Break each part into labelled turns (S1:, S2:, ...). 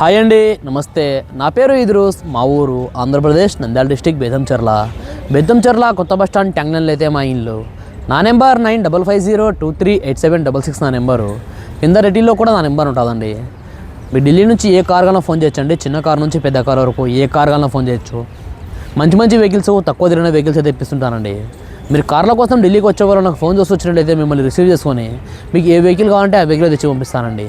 S1: Hi అండి నమస్తే. నా పేరు ఇద్రూస్ మా ఊరు ఆంధ్రప్రదేశ్ నంద్యాల డిస్టిక్ బేదంచెర్ల బేదంచెర్ల కొత్త బస్ స్టాండ్ ట్యాంగ్లన్లో అయితే మా ఇల్లు. నా number nine double five zero two three eight seven double six నా నెంబరు. కింద రెడ్డిలో కూడా నా నెంబర్ ఉంటుందండి. మీరు ఢిల్లీ నుంచి ఏ కార్ కన్నా ఫోన్ చేయొచ్చండి? చిన్న కార్ నుంచి పెద్ద కార్ వరకు ఏ కార్ కన్నా ఫోన్ చేయొచ్చు. మంచి మంచి వెహికల్స్ తక్కువ తిరిగిన వెహికల్స్ అయితే ఇప్పిస్తుంటానండి. మీరు కార్ల కోసం ఢిల్లీకి వచ్చే వాళ్ళు నాకు ఫోన్ చేసి వచ్చినట్లయితే మిమ్మల్ని రిసీవ్ చేసుకొని మీకు ఏ వెహికల్ కావాలంటే ఆ వెహికల్ తెచ్చి పంపిస్తానండి.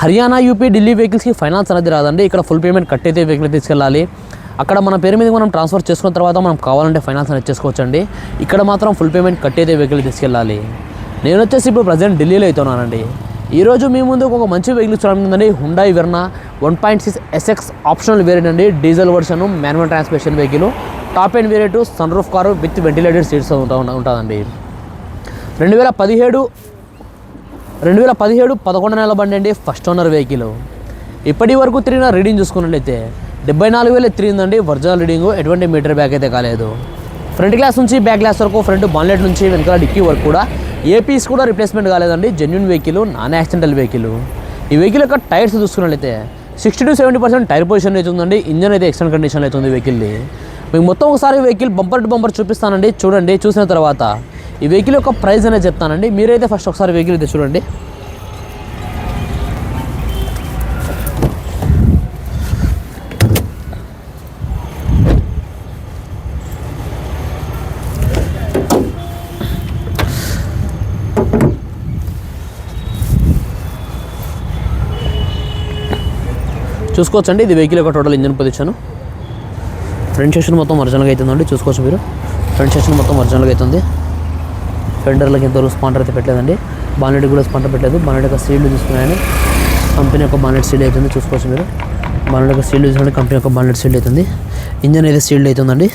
S1: హర్యానా యూపీ ఢిల్లీ వెహికల్స్కి ఫైనాన్స్ అనేది రాదండి. ఇక్కడ ఫుల్ పేమెంట్ కట్టయితే వెహికల్ తీసుకెళ్ళాలి. అక్కడ మన పేరు మీద మనం ట్రాన్స్ఫర్ చేసుకున్న తర్వాత మనం కావాలంటే ఫైనాన్స్ అనేది చేసుకోవచ్చండి. ఇక్కడ మాత్రం ఫుల్ పేమెంట్ కట్టయితే వెహికల్ తీసుకెళ్ళాలి. నేను వచ్చేసి ఇప్పుడు ప్రజెంట్ ఢిల్లీలో అవుతున్నానండి ఈరోజు మీ ముందు ఒక మంచి వెహికల్ చూడండి Hyundai Verna one point six SX optional variant అండి. Diesel version manual transmission vehicle top end variant sun roof car with ventilated seats ఉంటా ఉంటుందండి. రెండు వేల పదిహేడు రెండు వేల పదిహేడు పదకొండు నెలల బండి అండి ఫస్ట్ ఓనర్ వెహికల్. ఇప్పటి వరకు తిరిగిన రీడింగ్ చూసుకున్నట్లయితే డెబ్బై నాలుగు వేలు తిరిగిందండి ఒరిజినల్ రీడింగ్ ఎటువంటి మీటర్ బ్యాక్ అయితే కాలేదు. ఫ్రంట్ గ్లాస్ నుంచి బ్యాక్ గ్లాస్ వరకు ఫ్రంట్ బాన్లెట్ నుంచి వెనకాల డిక్కీ వరకు కూడా ఏ పీస్ కూడా రిప్లేస్మెంట్ కాలేదండి genuine vehicle non accidental vehicle ఈ వెహికల్ యొక్క టైర్స్ చూసుకున్నట్లయితే sixty to seventy percent tyre position అయితే ఉందండి ఇంజన్ అయితే ఎక్స్టెంట్ కండిషన్ అయితే ఉంది వెహికల్ది మీకు మొత్తం ఒకసారి వెహికల్ బంపర్ టు బంపర్ చూపిస్తానండి చూడండి చూసిన తర్వాత ఈ వెహికల్ యొక్క ప్రైస్ అనేది చెప్తానండి. మీరైతే ఫస్ట్ ఒకసారి వెహికల్ అయితే చూడండి. చూసుకోవచ్చండి. ఇది వెహికల్ యొక్క total engine position front section మొత్తం ఒరిజినల్గా అవుతుందండి. చూసుకోవచ్చు మీరు. ఫ్రంట్ సెషన్ మొత్తం ఒరిజినల్గా అవుతుంది. ఫెండర్లకు ఎంతవరకు స్పాండర్ అయితే పెట్టలేదండి. బానెట్ కూడా స్పాండర్ పెట్టలేదు. బానెట్ యొక్క సీల్డ్ చూసుకున్నాయని కంపెనీ యొక్క బానెట్ సీల్డ్ అవుతుంది. చూసుకోవచ్చు మీరు. బానెట్ యొక్క సీల్డ్ చూసుకుంటే కంపెనీ యొక్క బానెట్ సీల్డ్ అవుతుంది. ఇంజన్ అయితే సీల్డ్ అవుతుందండి.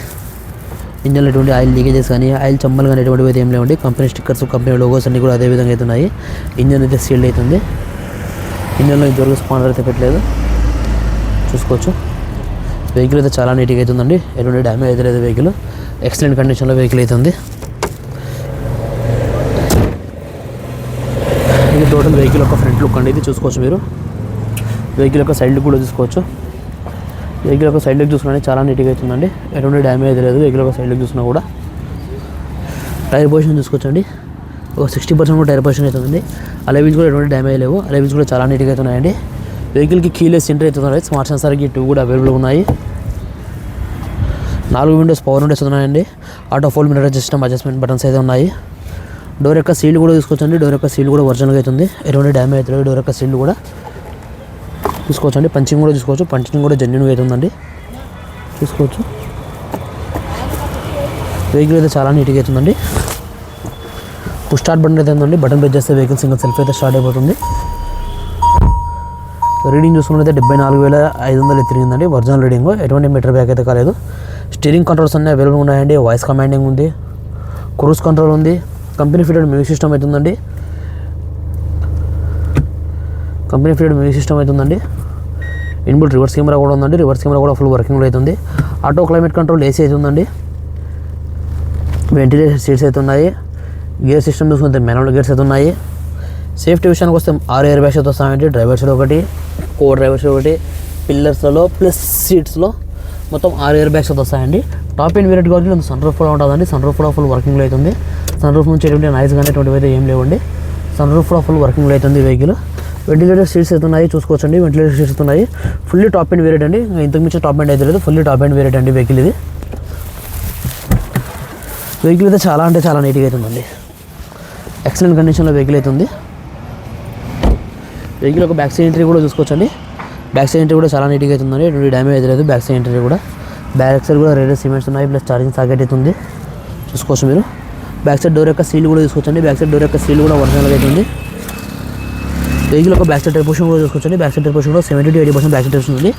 S1: ఇంజన్లో ఎటువంటి ఆయిల్ లీకేజెస్ కానీ ఆయిల్ చమ్మలు కానీ ఎటువంటి అయితే ఏం లేవండి. కంపెనీ స్టిక్కర్స్ కంపెనీ లోగోస్ అన్ని కూడా అదే విధంగా అవుతున్నాయి ఇంజన్ అయితే సీల్డ్ అవుతుంది. ఇంజన్లో ఇంతవరకు స్పాండర్ అయితే పెట్టలేదు. చూసుకోవచ్చు. వెహికల్ అయితే చాలా నీట్గా అవుతుందండి ఎటువంటి డ్యామేజ్ అయితే లేదు వెహికల్ ఎక్సలెంట్ కండిషన్లో వెహికల్ అవుతుంది ఇది టోటల్ వెహికల్ యొక్క ఫ్రంట్ లుక్ అండి ఇది చూసుకోవచ్చు మీరు. వెహికల్ యొక్క సైడ్ లుక్ కూడా చూసుకోవచ్చు. వెహికల్ యొక్క సైడ్ లుక్ చూసుకుంటే చాలా నీట్గా అవుతుందండి. ఎటువంటి డ్యామేజ్ లేదు వెహికల్ యొక్క సైడ్ లుక్ చూసినా కూడా. టైర్ పొజిషన్ చూసుకోవచ్చండి. ఒక సిక్స్టీ పర్సెంట్ కూడా టైర్ పొజిషన్ అవుతుందండి. అలెవిన్స్ కూడా ఎటువంటి డ్యామేజ్ లేవు. అలెవిన్స్ కూడా చాలా నీట్గా అవుతున్నాయండి. వెహికల్కి కీలెస్ సెంటర్ అవుతున్నాయి స్మార్ట్ సెన్సార్కి టూ కూడా అవైలబుల్ ఉన్నాయి. నాలుగు విండోస్ పవర్ విండోస్ ఉన్నాయండి. Auto fold mirror system adjustment buttons అయితే ఉన్నాయి. డోర్ యొక్క సీల్ కూడా తీసుకోవచ్చండి డోర్ యొక్క సీల్ కూడా ఒరిజినల్గా అవుతుంది. ఎటువంటి డ్యామేజ్ అవుతుంది డోర్ యొక్క సీల్ కూడా చూసుకోవచ్చండి పంచింగ్ కూడా చూసుకోవచ్చు పంచింగ్ కూడా జెన్యున్గా అవుతుందండి. చూసుకోవచ్చు వెహికల్ అయితే చాలా నీట్గా అవుతుందండి. పుష్ స్టార్ట్ బటన్ అయితే ఉందండి. బటన్ ప్రెస్ చేస్తే వెహికల్ సింగిల్ సెల్ఫ్ అయితే స్టార్ట్ అయిపోతుంది. రీడింగ్ చూసుకున్నట్లయితే డెబ్బై నాలుగు వేల ఐదు వందలు తిరిగిందండి ఒరిజినల్ రీడింగ్ ఎటువంటి మీటర్ బ్యాక్ అయితే కాలేదు. స్టీరింగ్ కంట్రోల్స్ అన్నీ అవైలబుల్ ఉన్నాయండి. వాయిస్ కమాండింగ్ ఉంది. క్రూజ్ కంట్రోల్ ఉంది. కంపెనీ ఫిటెడ్ మ్యూజిక్ సిస్టమ్ అవుతుందండి. కంపెనీ ఫిటెడ్ మ్యూజిక్ సిస్టమ్ అవుతుందండి. ఇన్బుల్ రివర్స్ కెమెరా కూడా ఉందండి. రివర్స్ కెమెరా కూడా ఫుల్ వర్కింగ్ అవుతుంది. ఆటో క్లైమేట్ కంట్రోల్ ఏసీ అవుతుందండి వెంటిలేషన్ సీట్స్ అయితే ఉన్నాయి. గేర్ సిస్టమ్ చూసుకుంటే మాన్యువల్ గేర్స్ అయితే ఉన్నాయి. సేఫ్టీ విషయానికి వస్తే ఆరు ఎయిర్ బ్యాగ్స్ అయితే వస్తాయండి. డ్రైవర్ సైడ్ ఒకటి కో డ్రైవర్ సైడ్ ఒకటి పిల్లర్స్లో ప్లస్ సీట్స్లో మొత్తం ఆరు ఎయిర్ బ్యాగ్స్ అయితే వస్తాయండి. టాప్ అండ్ వేరియట్ కాబట్టి సన్ రూఫ్ కూడా ఉంటుందండి సన్ రూఫ్ కూడా ఫుల్ వర్కింగ్లో అవుతుంది. సన్ రూఫ్ నుంచి ఎటువంటి నాయిస్ కానీ ఎటువంటి అయితే ఏం లేవండి. సన్ రూఫ్ కూడా ఫుల్ వర్కింగ్లో అవుతుంది వెహికల్ వెంటిలేటర్ సీట్స్ అయితే ఉన్నాయి చూసుకోవచ్చండి. వెంటిలేటర్ సీట్స్ అవుతున్నాయి ఫుల్లీ టాప్ అండ్ వేరియట్ అండి. ఇంతకు మించి టాప్ అండ్ అయితే లేదు. ఫుల్లీ టాప్ అండ్ వేరియట్ అండి వెహికల్ ఇది. వెహికల్ అయితే చాలా అంటే చాలా నీట్గా అవుతుందండి ఎక్సలెంట్ కండిషన్లో వెహికల్ అవుతుంది వెహికల్ ఒక బ్యాక్ సైడ్ ఎంట్రీ కూడా చూసుకోవచ్చండి. బ్యాక్ సైడ్ ఎంట్రీ కూడా చాలా నీట్గా అవుతుందండి ఎటువంటి డ్యామేజ్ అయితే లేదు. బ్యాక్ సైడ్ ఎంట్రీ కూడా. బ్యాక్ సైడ్ కూడా రెండు సిమెంట్స్ ఉన్నాయి ప్లస్ ఛార్జింగ్ సాకెట్ అయితే ఉంది. చూసుకోవచ్చు మీరు. బ్యాక్ సైడ్ డోర్ యొక్క సీల్ కూడా చూసుకోవచ్చండి బ్యాక్ సైడ్ డోర్ యొక్క సీల్ కూడా ఒరిజినల్గా అవుతుంది వెహికల్ ఒక బ్యాక్ సైడ్ టైర్ కూడా చూసుకోవచ్చండి బ్యాక్ సైడ్ టైర్ కూడా seventy to eighty percent back side ఉంది.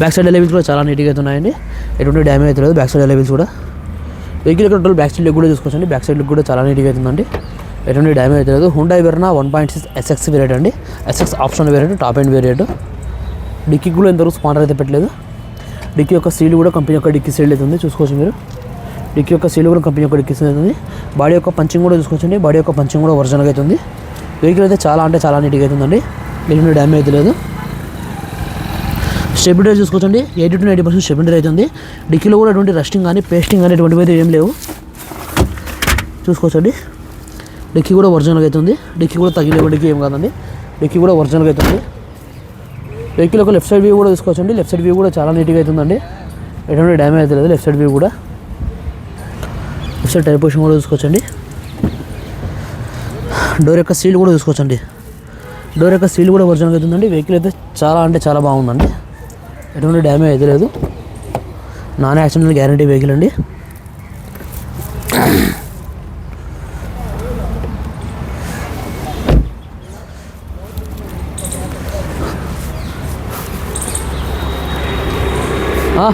S1: బ్యాక్ సైడ్ ఎలవీల్స్ కూడా చాలా నీట్గా అయితే ఉన్నాయండి. ఎటువంటి డ్యామేజ్ అయితే లేదు. బ్యాక్ సైడ్ ఎలవీల్స్ కూడా. వెహికల్ కంట్రోల్ బ్యాక్ సైడ్ కూడా చూసుకోవచ్చండి బ్యాక్ సైడ్ లుక్ కూడా చాలా నీట్గా అవుతుందండి ఎటువంటి డ్యామేజ్ అయితే లేదు. Hyundai Verna one point six SX variant అండి. SX option variant top end variant dicky కూడా ఎంతవరకు స్పాండర్ అయితే పెట్టలేదు. డిక్కీ యొక్క సీల్ కూడా కంపెనీ యొక్క డిక్కీ సీల్ అవుతుంది చూసుకోవచ్చు మీరు. డిక్కీ యొక్క సీల్ కూడా కంపెనీ యొక్క డిక్కీ సీల్ అవుతుంది బాడీ యొక్క పంచింగ్ కూడా చూసుకోవచ్చండి. బాడీ యొక్క పంచింగ్ కూడా ఒరిజినల్గా అవుతుంది వెహికల్ అయితే చాలా అంటే చాలా నీట్గా అవుతుందండి ఎటువంటి డ్యామేజ్ అయితే లేదు. స్టెబిలిటీ చూసుకోవచ్చండి. Eighty to ninety percent stability అవుతుంది డిక్కీలో కూడా ఎటువంటి రస్టింగ్ కానీ పేస్టింగ్ కానీ ఎటువంటివి అయితే ఏం లేవు. చూసుకోవచ్చండి. డిక్కీ కూడా ఒరిజినల్గా అవుతుంది డిక్కీ కూడా తగిలే ఏం కాదండి. డిక్కీ కూడా ఒరిజినల్గా అవుతుంది వెహికల్ ఒక లెఫ్ట్ సైడ్ వ్యూ కూడా చూసుకోవచ్చండి లెఫ్ట్ సైడ్ వ్యూ కూడా చాలా నీట్గా అవుతుందండి ఎటువంటి డ్యామేజ్ అయితే లేదు. లెఫ్ట్ సైడ్ వ్యూ కూడా. లెఫ్ట్ సైడ్ టైర్ పొజిషన్ కూడా చూసుకోవచ్చండి డోర్ యొక్క సీల్ కూడా చూసుకోవచ్చండి డోర్ యొక్క సీల్ కూడా ఒరిజినల్గా అవుతుందండి వెహికల్ అయితే చాలా అంటే చాలా బాగుందండి. ఎటువంటి డ్యామేజ్ అయితే లేదు. నాన్ యాక్సిడెంటల్ గ్యారంటీ వెహికల్ అండి. ఓకే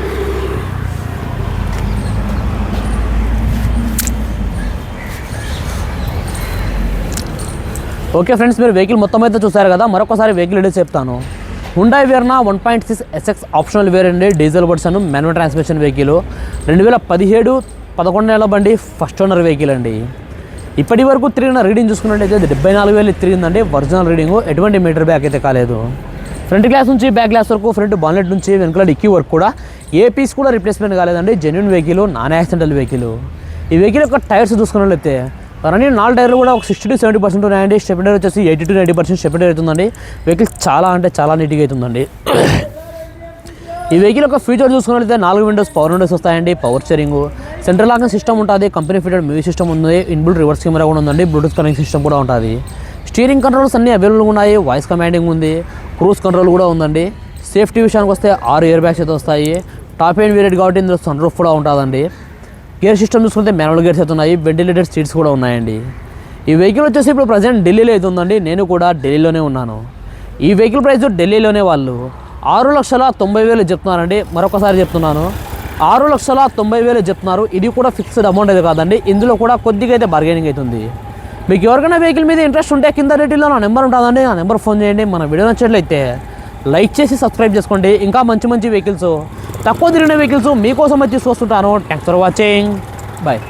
S1: ఫ్రెండ్స్ మీరు వెహికల్ మొత్తం అయితే చూసారు కదా మరొకసారి వెహికల్ డీటెయిల్స్ చెప్తాను. Hyundai Verna one point six SX optional wear అండి diesel version manual transmission vehicle రెండు వేల పదిహేడు పదకొండు నెలల బండి ఫస్ట్ ఓనర్ వెహికల్ అండి. ఇప్పటి వరకు తిరిగిన రీడింగ్ చూసుకున్నట్టయితే డెబ్బై నాలుగు వేలు తిరిగిందండి ఒరిజినల్ రీడింగ్ ఎటువంటి మీటర్ బ్యాక్ అయితే కాలేదు. ఫ్రంట్ గ్లాస్ నుంచి బ్యాక్ గ్లాస్ వరకు ఫ్రంట్ బాన్లెట్ నుంచి వెనుకల డిక్కీ వరకు కూడా ఏ పీస్ కూడా రిప్లేస్మెంట్ కాలేదండి. Genuine vehicle non accidental vehicle ఈ వెహికల్ యొక్క టైర్స్ చూసుకున్నట్లయితే రన్నింగ్ నాలుగు టైర్లు కూడా ఒక సిక్స్టీ టు సెవెంటీ పర్సెంట్ ఉన్నాయండి. స్టెప్ టైర్ వచ్చేసి eighty to ninety percent step tyre అవుతుందండి. వెహికల్ చాలా అంటే చాలా నీట్గా అవుతుందండి. ఈ వెహికల్ యొక్క ఫీచర్ చూసుకున్నట్లయితే నాలుగు విండోస్ పవర్ విండోస్ వస్తాయండి. Power steering central locking system ఉంటుంది. కంపెనీ ఫిటెడ్ మ్యూజిక్ సిస్టమ్ ఉంది. ఇన్బుల్ రివర్స్ కెమెరా కూడా ఉందండి. బ్లూటూత్ కనెక్ట్ సిస్టమ్ కూడా ఉంటుంది. స్టీరింగ్ కంట్రోల్స్ అన్నీ అవైలబుల్గా ఉన్నాయి. వాయిస్ కమాండింగ్ ఉంది. క్రూజ్ కంట్రోల్ కూడా ఉందండి. సేఫ్టీ విషయానికి వస్తే ఆరు ఇయర్ బ్యాగ్స్ అయితే వస్తాయి. టాప్ ఎండ్ వేరియట్ కాబట్టి ఇందులో సన్ రూఫ్ కూడా ఉంటుందండి. గేర్ సిస్టమ్ చూసుకుంటే మ్యానువల్ గేర్స్ అయితే ఉన్నాయి వెంటిలేటెడ్ సీట్స్ కూడా ఉన్నాయండి. ఈ వెహికల్ వచ్చేసి ఇప్పుడు ప్రజెంట్ ఢిల్లీలో అయితే ఉందండి. నేను కూడా ఢిల్లీలోనే ఉన్నాను. ఈ వెహికల్ ప్రైస్ ఢిల్లీలోనే వాళ్ళు ఆరు లక్షల తొంభై వేలు చెప్తున్నారండి. మరొకసారి చెప్తున్నాను. ఆరు లక్షల తొంభై వేలు చెప్తున్నారు. ఇది కూడా ఫిక్స్డ్ అమౌంట్ అయితే కాదండి. ఇందులో కూడా కొద్దిగా అయితే బార్గెనింగ్ అవుతుంది మీకు ఎవరికైనా వెహికల్ మీద ఇంట్రెస్ట్ ఉంటే కింద రేటిలో నా నెంబర్ ఉంటుందండి. నా నెంబర్ ఫోన్ చేయండి. మన వీడియో నచ్చినట్లయితే లైక్ చేసి సబ్స్క్రైబ్ చేసుకోండి. ఇంకా మంచి మంచి వెహికల్స్ తక్కువ తిరిగిన వెహికల్స్ మీకోసం వచ్చి చూస్తుంటాను. Thanks for watching bye